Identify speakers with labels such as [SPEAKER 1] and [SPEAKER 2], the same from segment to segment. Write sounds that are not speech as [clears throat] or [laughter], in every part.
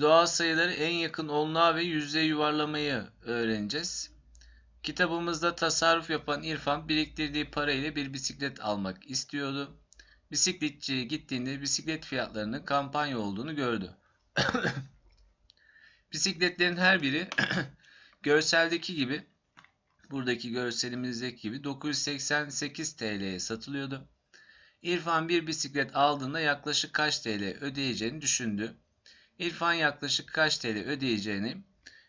[SPEAKER 1] doğal sayıları en yakın onluğa ve yüzeye yuvarlamayı öğreneceğiz. Kitabımızda tasarruf yapan İrfan biriktirdiği parayla bir bisiklet almak istiyordu. Bisikletçiye gittiğinde bisiklet fiyatlarının kampanya olduğunu gördü. [coughs] Bisikletlerin her biri [coughs] görseldeki gibi buradaki görselimizdeki gibi 988 TL'ye satılıyordu. İrfan bir bisiklet aldığında yaklaşık kaç TL ödeyeceğini düşündü. İrfan yaklaşık kaç TL ödeyeceğini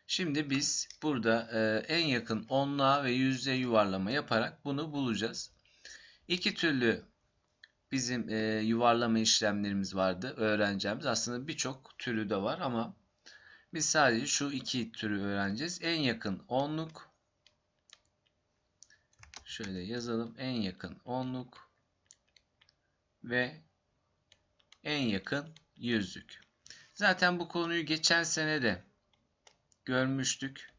[SPEAKER 1] şimdi biz burada e, en yakın onluğa ve yüzde yuvarlama yaparak bunu bulacağız. İki türlü bizim e, yuvarlama işlemlerimiz vardı öğreneceğimiz. Aslında birçok türü de var ama biz sadece şu iki türü öğreneceğiz. En yakın onluk şöyle yazalım. En yakın onluk ve en yakın yüzlük. Zaten bu konuyu geçen sene de görmüştük.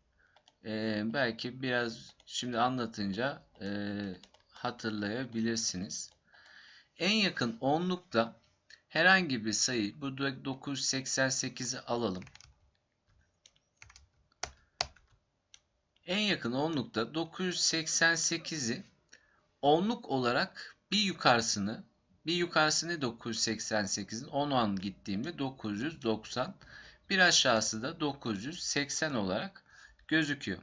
[SPEAKER 1] Ee, belki biraz şimdi anlatınca e, hatırlayabilirsiniz. En yakın onlukta herhangi bir sayı, burada 988'i alalım. En yakın onlukta 988'i onluk olarak bir yukarısını bir yukarısı ne 988'in 10 an gittiğimde 990 bir aşağısı da 980 olarak gözüküyor.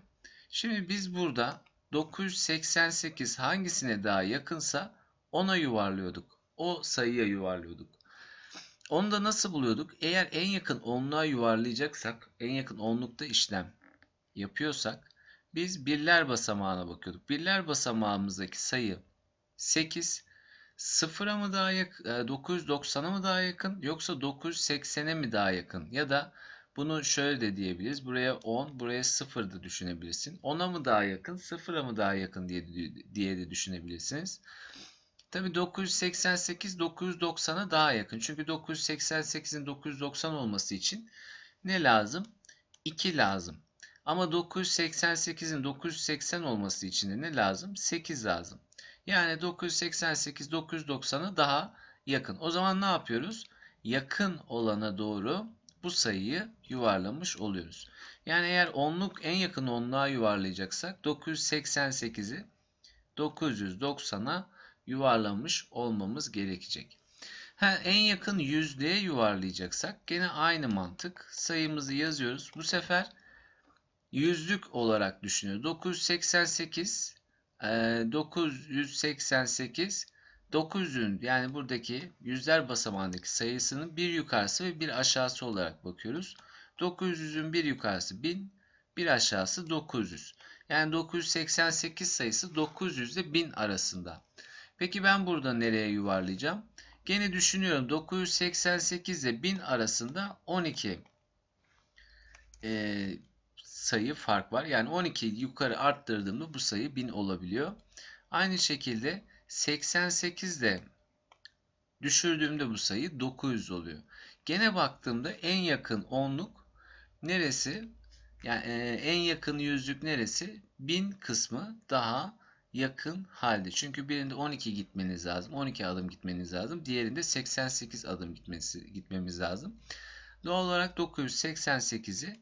[SPEAKER 1] Şimdi biz burada 988 hangisine daha yakınsa ona yuvarlıyorduk. O sayıya yuvarlıyorduk. Onu da nasıl buluyorduk? Eğer en yakın onluğa yuvarlayacaksak, en yakın onlukta işlem yapıyorsak biz birler basamağına bakıyorduk. Birler basamağımızdaki sayı 8, 0'a mı daha yakın, 990'a mı daha yakın yoksa 980'e mi daha yakın? Ya da bunu şöyle de diyebiliriz. Buraya 10, buraya 0 da düşünebilirsin. 10'a mı daha yakın, 0'a mı daha yakın diye diye de düşünebilirsiniz. Tabii 988 990'a daha yakın. Çünkü 988'in 990 olması için ne lazım? 2 lazım. Ama 988'in 980 olması için de ne lazım? 8 lazım. Yani 988 990'a daha yakın. O zaman ne yapıyoruz? Yakın olana doğru bu sayıyı yuvarlamış oluyoruz. Yani eğer onluk en yakın onluğa yuvarlayacaksak 988'i 990'a yuvarlamış olmamız gerekecek. Ha, en yakın yüzlüğe yuvarlayacaksak gene aynı mantık. Sayımızı yazıyoruz. Bu sefer yüzlük olarak düşünüyoruz. 988 988 900'ün yani buradaki yüzler basamağındaki sayısının bir yukarısı ve bir aşağısı olarak bakıyoruz. 900'ün bir yukarısı 1000, bir aşağısı 900. Yani 988 sayısı 900 ile 1000 arasında. Peki ben burada nereye yuvarlayacağım? Gene düşünüyorum 988 ile 1000 arasında 12 e, sayı fark var. Yani 12 yukarı arttırdığımda bu sayı 1000 olabiliyor. Aynı şekilde 88 de düşürdüğümde bu sayı 900 oluyor. Gene baktığımda en yakın onluk neresi? Yani e, en yakın yüzlük neresi? 1000 kısmı daha yakın halde. Çünkü birinde 12 gitmeniz lazım. 12 adım gitmeniz lazım. Diğerinde 88 adım gitmesi, gitmemiz lazım. Doğal olarak 988'i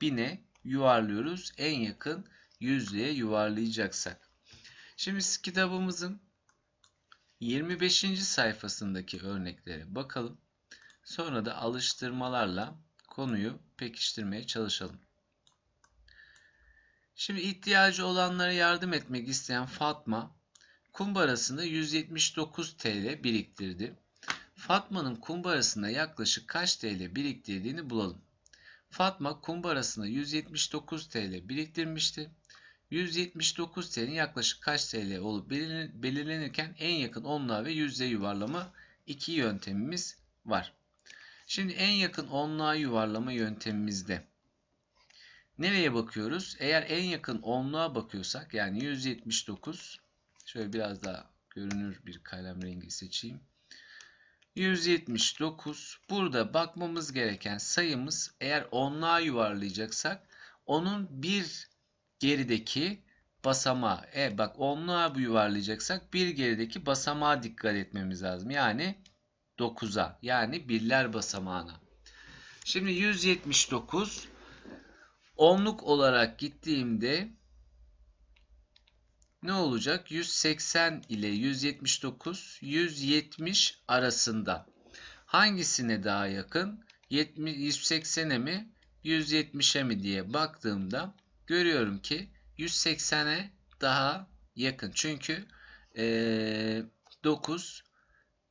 [SPEAKER 1] 1000'e yuvarlıyoruz. En yakın yüzlüğe yuvarlayacaksak. Şimdi kitabımızın 25. sayfasındaki örneklere bakalım. Sonra da alıştırmalarla konuyu pekiştirmeye çalışalım. Şimdi ihtiyacı olanlara yardım etmek isteyen Fatma kumbarasında 179 TL biriktirdi. Fatma'nın kumbarasında yaklaşık kaç TL biriktirdiğini bulalım. Fatma kumbarasında 179 TL biriktirmişti. 179 TL'nin yaklaşık kaç TL olup belirlenirken en yakın onluğa ve yüzde yuvarlama iki yöntemimiz var. Şimdi en yakın onluğa yuvarlama yöntemimizde nereye bakıyoruz? Eğer en yakın onluğa bakıyorsak yani 179 şöyle biraz daha görünür bir kalem rengi seçeyim. 179. Burada bakmamız gereken sayımız eğer onluğa yuvarlayacaksak onun bir gerideki basamağı. E bak onluğa bu yuvarlayacaksak bir gerideki basamağa dikkat etmemiz lazım. Yani 9'a yani birler basamağına. Şimdi 179 onluk olarak gittiğimde ne olacak? 180 ile 179 170 arasında. Hangisine daha yakın? 70, 180'e mi 170'e mi diye baktığımda görüyorum ki 180'e daha yakın. Çünkü eee 9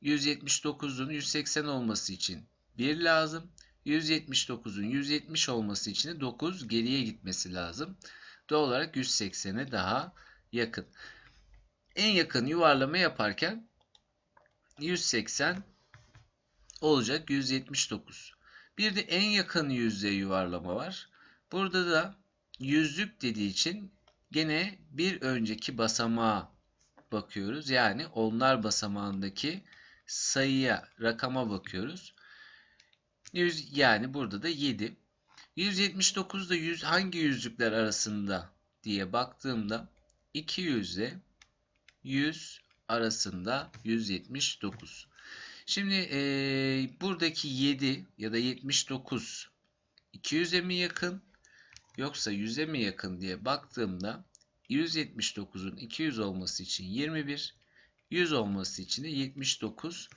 [SPEAKER 1] 179'un 180 olması için 1 lazım. 179'un 170 olması için de 9 geriye gitmesi lazım. Doğal olarak 180'e daha yakın. En yakın yuvarlama yaparken 180 olacak 179. Bir de en yakın yüzde yuvarlama var. Burada da yüzlük dediği için gene bir önceki basamağa bakıyoruz. Yani onlar basamağındaki sayıya, rakama bakıyoruz. 100 yani burada da 7. 179 da 100 hangi yüzlükler arasında diye baktığımda 200 ile 100 arasında 179. Şimdi eee, buradaki 7 ya da 79 200'e mi yakın yoksa 100'e mi yakın diye baktığımda 179'un 200 olması için 21, 100 olması için de 79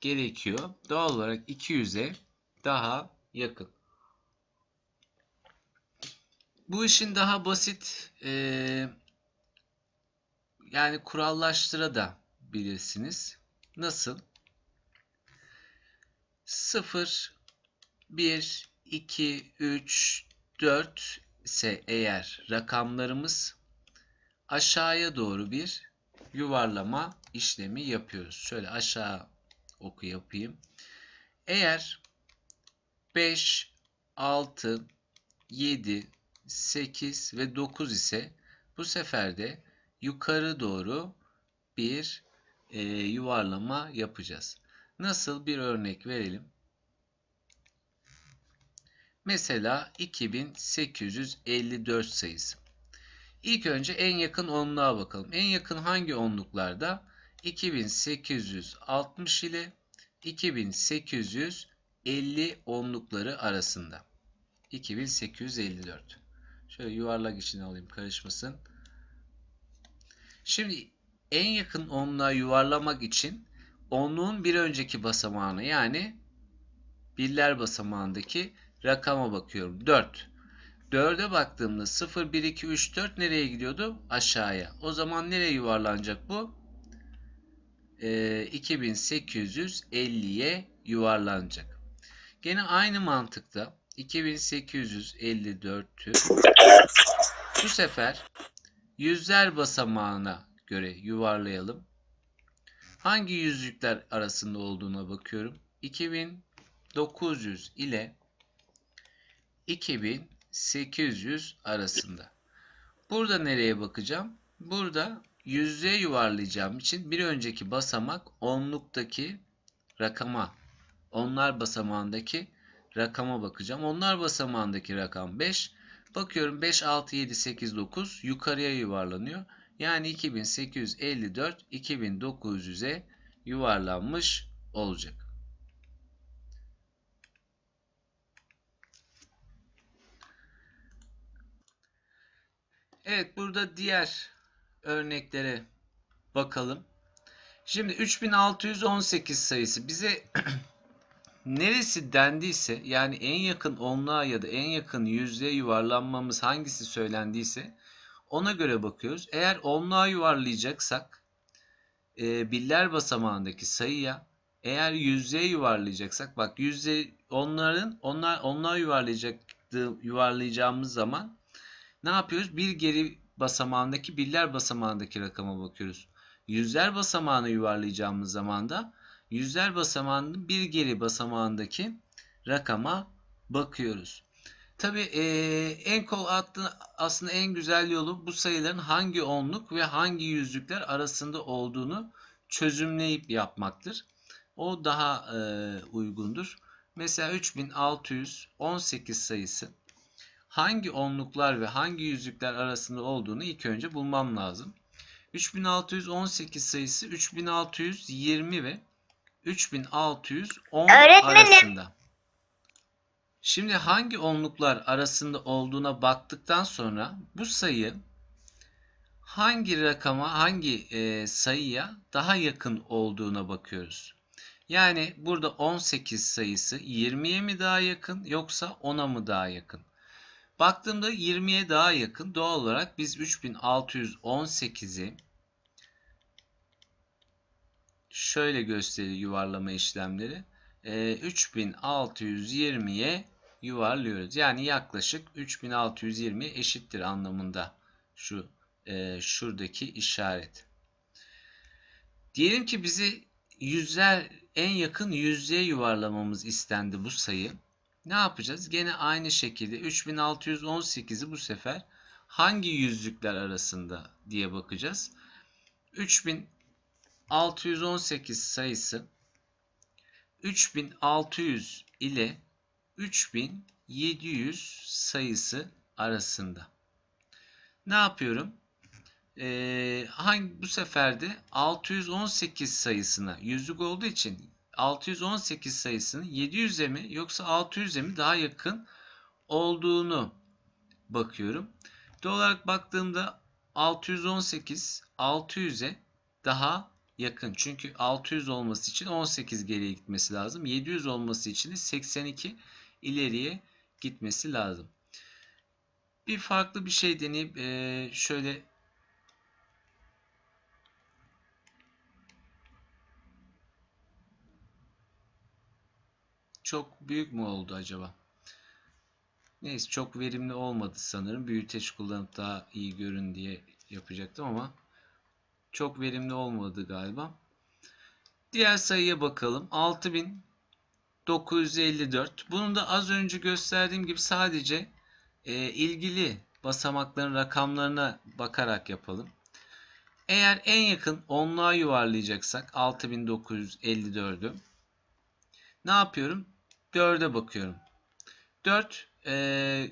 [SPEAKER 1] gerekiyor. Doğal olarak 200'e daha yakın. Bu işin daha basit eee, yani kurallaştıra da bilirsiniz. Nasıl? 0, 1, 2, 3, 4 ise eğer rakamlarımız aşağıya doğru bir yuvarlama işlemi yapıyoruz. Şöyle aşağı oku yapayım. Eğer 5, 6, 7, 8 ve 9 ise bu sefer de yukarı doğru bir e, yuvarlama yapacağız. Nasıl bir örnek verelim? Mesela 2854 sayısı. İlk önce en yakın onluğa bakalım. En yakın hangi onluklarda? 2860 ile 2850 onlukları arasında. 2854. Şöyle yuvarlak içine alayım karışmasın. Şimdi en yakın onluğa yuvarlamak için onluğun bir önceki basamağına yani birler basamağındaki rakama bakıyorum. 4. 4'e baktığımda 0, 1, 2, 3, 4 nereye gidiyordu? Aşağıya. O zaman nereye yuvarlanacak bu? Ee, 2850'ye yuvarlanacak. Gene aynı mantıkta 2854'ü bu sefer yüzler basamağına göre yuvarlayalım. Hangi yüzlükler arasında olduğuna bakıyorum. 2900 ile 2800 arasında. Burada nereye bakacağım? Burada yüzlüğe yuvarlayacağım için bir önceki basamak onluktaki rakama, onlar basamağındaki rakama bakacağım. Onlar basamağındaki rakam 5. Bakıyorum 5, 6, 7, 8, 9 yukarıya yuvarlanıyor. Yani 2854 2900'e yuvarlanmış olacak. Evet burada diğer örneklere bakalım. Şimdi 3618 sayısı bize neresi dendiyse yani en yakın onluğa ya da en yakın yüzlüğe yuvarlanmamız hangisi söylendiyse ona göre bakıyoruz. Eğer onluğa yuvarlayacaksak e, biller basamağındaki sayıya eğer yüzlüğe yuvarlayacaksak bak yüzde onların onlar onluğa yuvarlayacak yuvarlayacağımız zaman ne yapıyoruz? Bir geri basamağındaki birler basamağındaki rakama bakıyoruz. Yüzler basamağını yuvarlayacağımız zaman da yüzler basamağının bir geri basamağındaki rakama bakıyoruz. Tabi en kol aslında en güzel yolu bu sayıların hangi onluk ve hangi yüzlükler arasında olduğunu çözümleyip yapmaktır. O daha e, uygundur. Mesela 3618 sayısı hangi onluklar ve hangi yüzlükler arasında olduğunu ilk önce bulmam lazım. 3618 sayısı 3620 ve 3610
[SPEAKER 2] Öğretmenim.
[SPEAKER 1] arasında. Şimdi hangi onluklar arasında olduğuna baktıktan sonra bu sayı hangi rakama, hangi e, sayıya daha yakın olduğuna bakıyoruz. Yani burada 18 sayısı 20'ye mi daha yakın yoksa 10'a mı daha yakın? Baktığımda 20'ye daha yakın. Doğal olarak biz 3618'i şöyle gösteriyor yuvarlama işlemleri. E, 3620'ye yuvarlıyoruz. Yani yaklaşık 3620 eşittir anlamında şu e, şuradaki işaret. Diyelim ki bizi yüzler en yakın yüzlüğe yuvarlamamız istendi bu sayı. Ne yapacağız? Gene aynı şekilde 3618'i bu sefer hangi yüzlükler arasında diye bakacağız. 3618 sayısı 3600 ile 3700 sayısı arasında. Ne yapıyorum? Ee, hangi bu sefer de 618 sayısına yüzlük olduğu için 618 sayısının 700'e mi yoksa 600'e mi daha yakın olduğunu bakıyorum. Doğal olarak baktığımda 618 600'e daha yakın. Çünkü 600 olması için 18 geriye gitmesi lazım. 700 olması için de 82 ileriye gitmesi lazım. Bir farklı bir şey deneyip e, şöyle çok büyük mü oldu acaba? Neyse çok verimli olmadı sanırım. Büyüteç kullanıp daha iyi görün diye yapacaktım ama çok verimli olmadı galiba. Diğer sayıya bakalım. 6954. Bunu da az önce gösterdiğim gibi sadece e, ilgili basamakların rakamlarına bakarak yapalım. Eğer en yakın onluğa yuvarlayacaksak 6954'ü ne yapıyorum? 4'e bakıyorum. 4 e,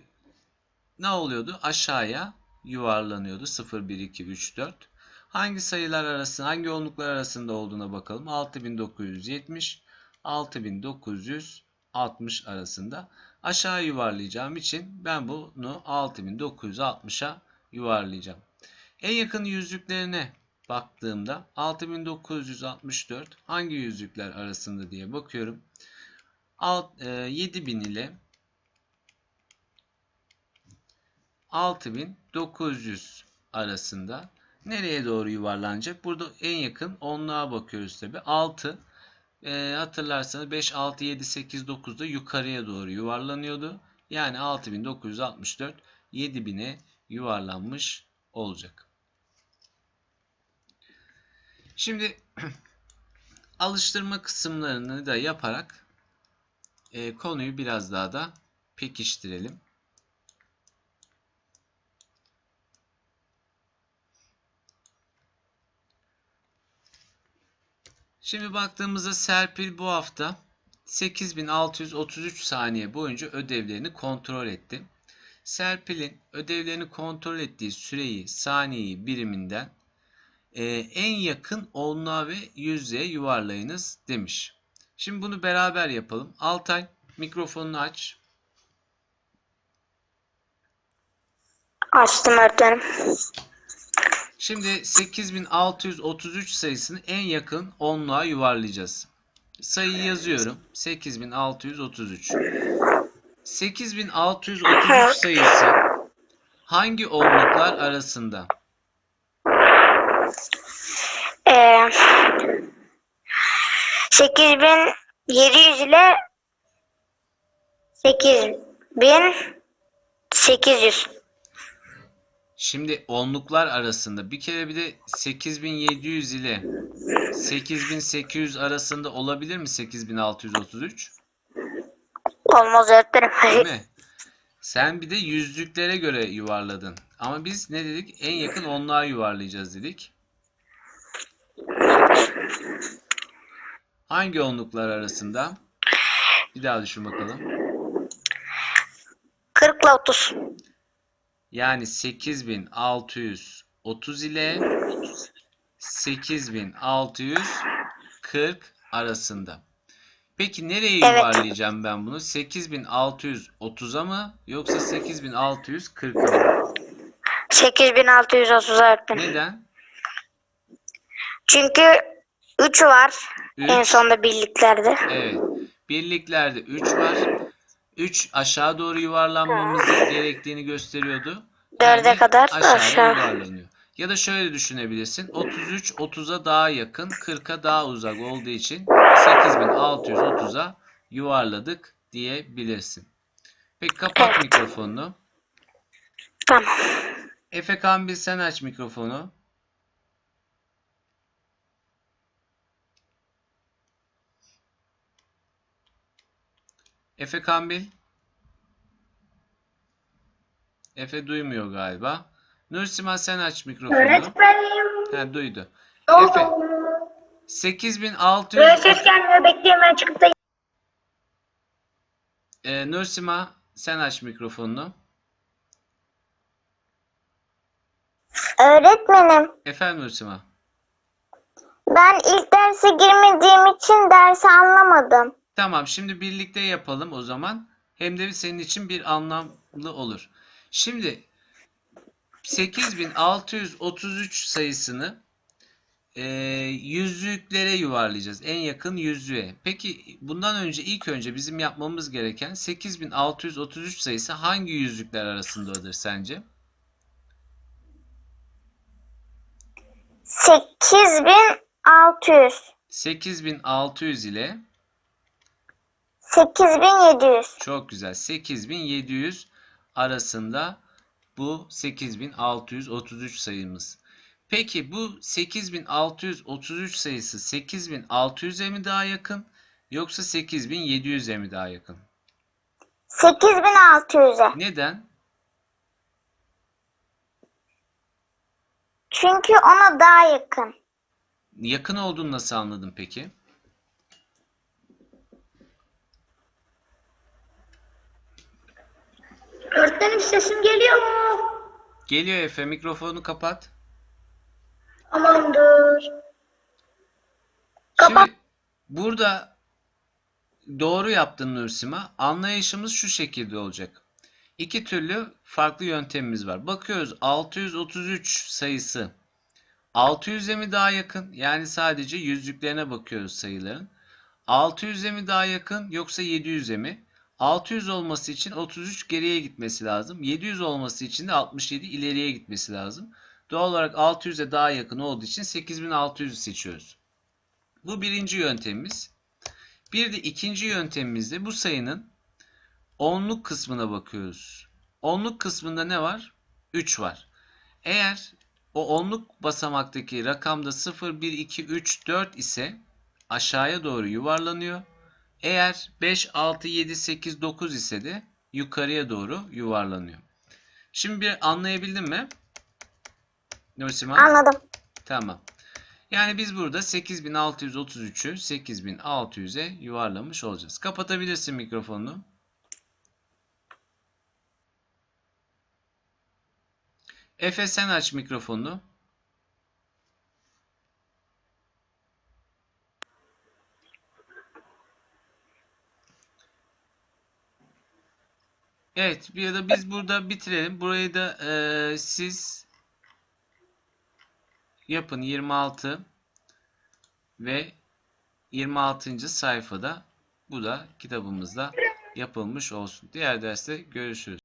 [SPEAKER 1] ne oluyordu? Aşağıya yuvarlanıyordu. 0, 1, 2, 3, 4. Hangi sayılar arasında, hangi onluklar arasında olduğuna bakalım. 6970, 6960 arasında. Aşağı yuvarlayacağım için ben bunu 6960'a yuvarlayacağım. En yakın yüzlüklerine baktığımda 6964 hangi yüzlükler arasında diye bakıyorum. 7000 ile 6900 arasında nereye doğru yuvarlanacak? Burada en yakın onluğa bakıyoruz tabi. 6 e, hatırlarsanız 5, 6, 7, 8, 9 da yukarıya doğru yuvarlanıyordu. Yani 6964 7000'e yuvarlanmış olacak. Şimdi [clears throat] alıştırma kısımlarını da yaparak e, konuyu biraz daha da pekiştirelim. Şimdi baktığımızda Serpil bu hafta 8633 saniye boyunca ödevlerini kontrol etti. Serpil'in ödevlerini kontrol ettiği süreyi saniyeyi biriminden e, en yakın onluğa ve yüzlüğe yuvarlayınız demiş. Şimdi bunu beraber yapalım. Altay mikrofonunu aç.
[SPEAKER 2] Açtım öğretmenim.
[SPEAKER 1] Şimdi 8633 sayısını en yakın onluğa yuvarlayacağız. Sayıyı yazıyorum. 8633. 8633 sayısı hangi onluklar arasında?
[SPEAKER 2] Ee, 8700 ile 8800.
[SPEAKER 1] Şimdi onluklar arasında bir kere bir de 8700 ile 8800 arasında olabilir mi 8633?
[SPEAKER 2] Olmaz öğretmenim. [laughs]
[SPEAKER 1] Değil mi? Sen bir de yüzlüklere göre yuvarladın. Ama biz ne dedik? En yakın onluğa yuvarlayacağız dedik. Hangi onluklar arasında? Bir daha düşün bakalım.
[SPEAKER 2] 40 ile 30.
[SPEAKER 1] Yani 8630 ile 8640 arasında. Peki nereye
[SPEAKER 2] Evet.
[SPEAKER 1] yuvarlayacağım ben bunu? 8630'a mı yoksa 8640'a mı?
[SPEAKER 2] 8630 öğretmenim.
[SPEAKER 1] Neden?
[SPEAKER 2] Çünkü 3 var en
[SPEAKER 1] 3.
[SPEAKER 2] sonda birliklerde.
[SPEAKER 1] Evet. Birliklerde 3 var. 3 aşağı doğru yuvarlanmamız gerektiğini gösteriyordu.
[SPEAKER 2] Dörde kadar
[SPEAKER 1] aşağıya
[SPEAKER 2] aşağı.
[SPEAKER 1] yuvarlanıyor. Ya da şöyle düşünebilirsin. 33 30'a daha yakın, 40'a daha uzak olduğu için 8630'a yuvarladık diyebilirsin. Peki kapat
[SPEAKER 2] Evet.
[SPEAKER 1] mikrofonunu.
[SPEAKER 2] Tamam.
[SPEAKER 1] Efe Kambil sen aç mikrofonu. Efe Kambil. Efe duymuyor galiba. Nursima sen aç mikrofonu.
[SPEAKER 3] Öğretmenim.
[SPEAKER 1] Ha, duydu.
[SPEAKER 3] Oldu?
[SPEAKER 1] Efe 8600
[SPEAKER 3] Böyle ses gelmiyor. Bekleyin ben çıkıp da
[SPEAKER 1] Ee, Nursima sen aç mikrofonunu.
[SPEAKER 2] Öğretmenim
[SPEAKER 1] Efendim Nursima.
[SPEAKER 2] ben ilk derse girmediğim için dersi anlamadım.
[SPEAKER 1] Tamam, şimdi birlikte yapalım o zaman. Hem de senin için bir anlamlı olur. Şimdi 8633 sayısını e, yüzlüklere yuvarlayacağız. En yakın yüzlüğe. Peki bundan önce ilk önce bizim yapmamız gereken 8633 sayısı hangi yüzlükler arasındadır sence?
[SPEAKER 2] 8600
[SPEAKER 1] 8600 ile
[SPEAKER 2] 8700
[SPEAKER 1] Çok güzel. 8700 arasında bu 8633 sayımız. Peki bu 8633 sayısı 8600'e mi daha yakın yoksa 8700'e mi daha yakın?
[SPEAKER 2] 8600'e.
[SPEAKER 1] Neden?
[SPEAKER 2] Çünkü ona daha yakın.
[SPEAKER 1] Yakın olduğunu nasıl anladın peki?
[SPEAKER 3] Öğretmenim sesim geliyor mu?
[SPEAKER 1] Geliyor Efe mikrofonu kapat.
[SPEAKER 3] Tamamdır. Kapat.
[SPEAKER 1] Şimdi burada doğru yaptın Nursima. Anlayışımız şu şekilde olacak. İki türlü farklı yöntemimiz var. Bakıyoruz 633 sayısı 600'e mi daha yakın? Yani sadece yüzlüklerine bakıyoruz sayıların. 600'e mi daha yakın yoksa 700'e mi? 600 olması için 33 geriye gitmesi lazım. 700 olması için de 67 ileriye gitmesi lazım. Doğal olarak 600'e daha yakın olduğu için 8600'ü seçiyoruz. Bu birinci yöntemimiz. Bir de ikinci yöntemimizde bu sayının onluk kısmına bakıyoruz. Onluk kısmında ne var? 3 var. Eğer o onluk basamaktaki rakamda 0, 1, 2, 3, 4 ise aşağıya doğru yuvarlanıyor. Eğer 5, 6, 7, 8, 9 ise de yukarıya doğru yuvarlanıyor. Şimdi bir anlayabildin mi? Nursima?
[SPEAKER 2] Anladım.
[SPEAKER 1] Tamam. Yani biz burada 8633'ü 8600'e yuvarlamış olacağız. Kapatabilirsin mikrofonunu. Efe sen aç mikrofonunu. Evet, ya da biz burada bitirelim. Burayı da eee, siz yapın 26 ve 26. sayfada bu da kitabımızda yapılmış olsun. Diğer derste görüşürüz.